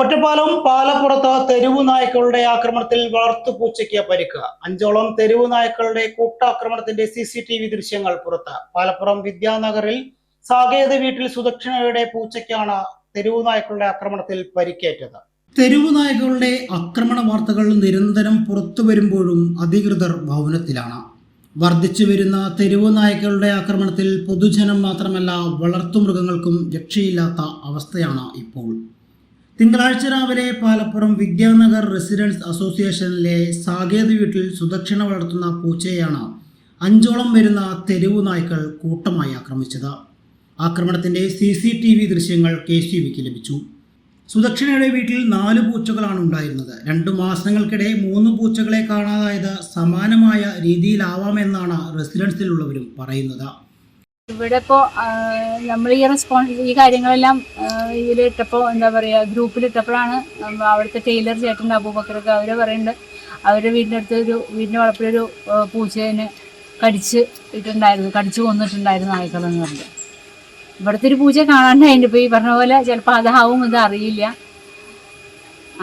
ഒറ്റപ്പാലം പാലപ്പുറത്ത് തെരുവു നായ്ക്കളുടെ ആക്രമണത്തിൽ വളർത്തുപൂച്ചയ്ക്ക് പരിക്ക്. അഞ്ചോളം തെരുവു നായ്ക്കളുടെ കൂട്ടാക്രമണത്തിന്റെ സി സി ടി വി ദൃശ്യങ്ങൾ പുറത്ത്. പാലപ്പുറം വിദ്യാനഗറിൽ സാകേത വീട്ടിൽ സുദക്ഷിണയുടെ പൂച്ചയ്ക്കാണ് തെരുവു നായ്ക്കളുടെ ആക്രമണത്തിൽ പരിക്കേറ്റത്. തെരുവു നായ്ക്കളുടെ ആക്രമണ വാർത്തകൾ നിരന്തരം പുറത്തു വരുമ്പോഴും അധികൃതർ ഭവനത്തിലാണ് വർദ്ധിച്ചു വരുന്ന തെരുവു നായ്ക്കളുടെ ആക്രമണത്തിൽ പൊതുജനം മാത്രമല്ല വളർത്തുമൃഗങ്ങൾക്കും രക്ഷയില്ലാത്ത അവസ്ഥയാണ് ഇപ്പോൾ. തിങ്കളാഴ്ച രാവിലെ പാലപ്പുറം വിദ്യാനഗർ റെസിഡൻസ് അസോസിയേഷനിലെ സാകേത് വീട്ടിൽ സുദക്ഷിണ വളർത്തുന്ന പൂച്ചയെയാണ് അഞ്ചോളം വരുന്ന തെരുവു നായ്ക്കൾ കൂട്ടമായി ആക്രമിച്ചത്. ആക്രമണത്തിന്റെ സി സി ടി വി ദൃശ്യങ്ങൾ കെ സി വിക്ക് ലഭിച്ചു. സുദക്ഷിണയുടെ വീട്ടിൽ നാല് പൂച്ചകളാണ് ഉണ്ടായിരുന്നത്. രണ്ടു മാസങ്ങൾക്കിടെ മൂന്ന് പൂച്ചകളെ കാണാതായത് സമാനമായ രീതിയിലാവാമെന്നാണ് റെസിഡൻസിലുള്ളവരും പറയുന്നത്. ഇവിടെ ഇപ്പോൾ നമ്മൾ ഈ റെസ്പോൺസ് ഈ കാര്യങ്ങളെല്ലാം ഇതിലിട്ടപ്പോൾ എന്താ പറയുക ഗ്രൂപ്പിലിട്ടപ്പോഴാണ് അവിടുത്തെ ടൈലർ ചേട്ടന്റെ അബൂബക്കറൊക്കെ അവർ പറയുന്നുണ്ട് അവരുടെ വീടിന്റെ അടുത്ത് ഒരു വീടിന്റെ വളപ്പിലൊരു പൂച്ചേനെ കടിച്ച് ഇട്ടുണ്ടായിരുന്നു കടിച്ചു കൊന്നിട്ടുണ്ടായിരുന്നു നായ്ക്കളെന്ന് പറഞ്ഞു. ഇവിടുത്തെ ഒരു പൂച്ച കാണാണ്ടായിട്ട് ഇപ്പോൾ ഈ പറഞ്ഞ പോലെ ചിലപ്പോൾ അതാവും ഇത് അറിയില്ല.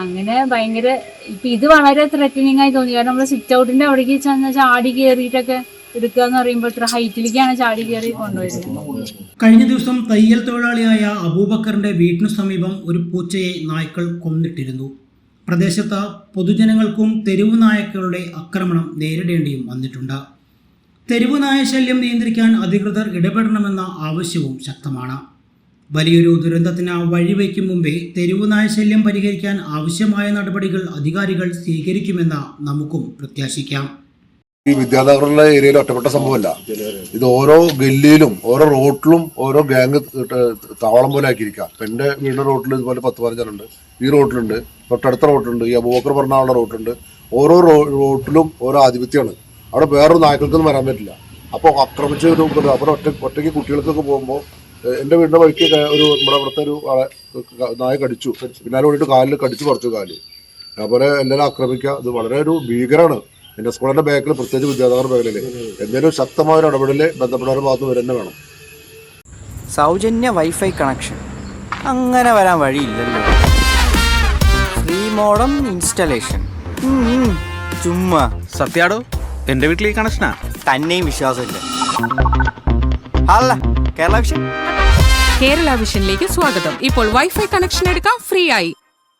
അങ്ങനെ ഭയങ്കര ഇപ്പം ഇത് വളരെ ത്രെറ്റനിങ് ആയി തോന്നി. കാരണം നമ്മൾ സിറ്റ് ഔട്ടിന്റെ അവിടേക്ക് ചെന്ന് ചാടി കയറിയിട്ടൊക്കെ എടുക്കുക എന്ന് പറയുമ്പോൾ ഇത്ര ഹൈറ്റിലേക്കാണ് ചാടി കയറി കൊണ്ടുവരുന്നത് കഴിഞ്ഞ ദിവസം തയ്യൽ തൊഴിലാളിയായ അബൂബക്കറിന്റെ വീട്ടിനു സമീപം ഒരു പൂച്ചയെ നായ്ക്കൾ കൊന്നിട്ടിരുന്നു. പ്രദേശത്ത് പൊതുജനങ്ങൾക്കും തെരുവു നായ്ക്കളുടെ ആക്രമണം നേരിടേണ്ടിയും വന്നിട്ടുണ്ട്. തെരുവു നായ ശല്യം നിയന്ത്രിക്കാൻ അധികൃതർ ഇടപെടണമെന്ന ആവശ്യവും ശക്തമാണ്. വലിയൊരു ദുരന്തത്തിന് വഴിവെക്കും മുമ്പേ തെരുവു നായ ശല്യം പരിഹരിക്കാൻ ആവശ്യമായ നടപടികൾ അധികാരികൾ സ്വീകരിക്കുമെന്ന് നമുക്കും പ്രത്യാശിക്കാം. ഈ വിദ്യാനഗറിലെ ഏരിയയിൽ ഒറ്റപ്പെട്ട സംഭവമല്ല. ഇത് ഓരോ ഗല്ലിയിലും ഓരോ റോട്ടിലും ഓരോ ഗ്യാങ് താവളം പോലെ ആക്കിയിരിക്കാം. ഇപ്പൊ എന്റെ വീടിന്റെ റോട്ടിൽ ഇതുപോലെ പത്ത് പതിനഞ്ചെണ്ണുണ്ട് ഈ റോട്ടിലുണ്ട് തൊട്ടടുത്ത റോട്ടിലുണ്ട് ഈ അബൂബക്കർ പറഞ്ഞാളുടെ റോട്ടുണ്ട് ഓരോ റോട്ടിലും ഓരോ ആധിപത്യമാണ്. അവിടെ വേറൊരു നായ്ക്കൾക്കൊന്നും വരാൻ പറ്റില്ല. അപ്പോൾ ആക്രമിച്ച് ഒരു അവിടെ ഒറ്റ ഒറ്റയ്ക്ക് കുട്ടികൾക്കൊക്കെ പോകുമ്പോൾ എന്റെ വീടിന്റെ വഴിക്ക് ഒരു നമ്മുടെ അവിടുത്തെ ഒരു നായ കടിച്ചു. പിന്നാലെ ഓടിയിട്ട് കാലിൽ കടിച്ചു കുറച്ചു കാൽ. അതുപോലെ എല്ലാവരും ആക്രമിക്കുക ഇത് വളരെ ഒരു ഭീകരമാണ് എന്റെ സ്കൂളിന്റെ ബാക്കിൽ പ്രത്യേകിച്ച് വിദ്യാധാര മേഖലയിൽ എന്തെങ്കിലും ശക്തമായ ഒരു ഇടപെടൽ ബന്ധപ്പെട്ടവരുടെ ഭാഗത്ത് നിന്ന് തന്നെ വേണം. സൗജന്യ വൈഫൈ കണക്ഷൻ. അങ്ങനെ വരാൻ വഴിയില്ലല്ലോ. Free modem installation. ചുമ്മാ. സത്യാടോ എന്റെ വീട്ടിൽ ഈ കണക്ഷനാ? തന്നെയും വിശ്വാസമില്ല. അല്ല കേരള വിഷൻ. കേരള വിഷനിലേക്ക് സ്വാഗതം. ഇപ്പോൾ വൈഫൈ കണക്ഷൻ എടുക്കാം ഫ്രീ ആയി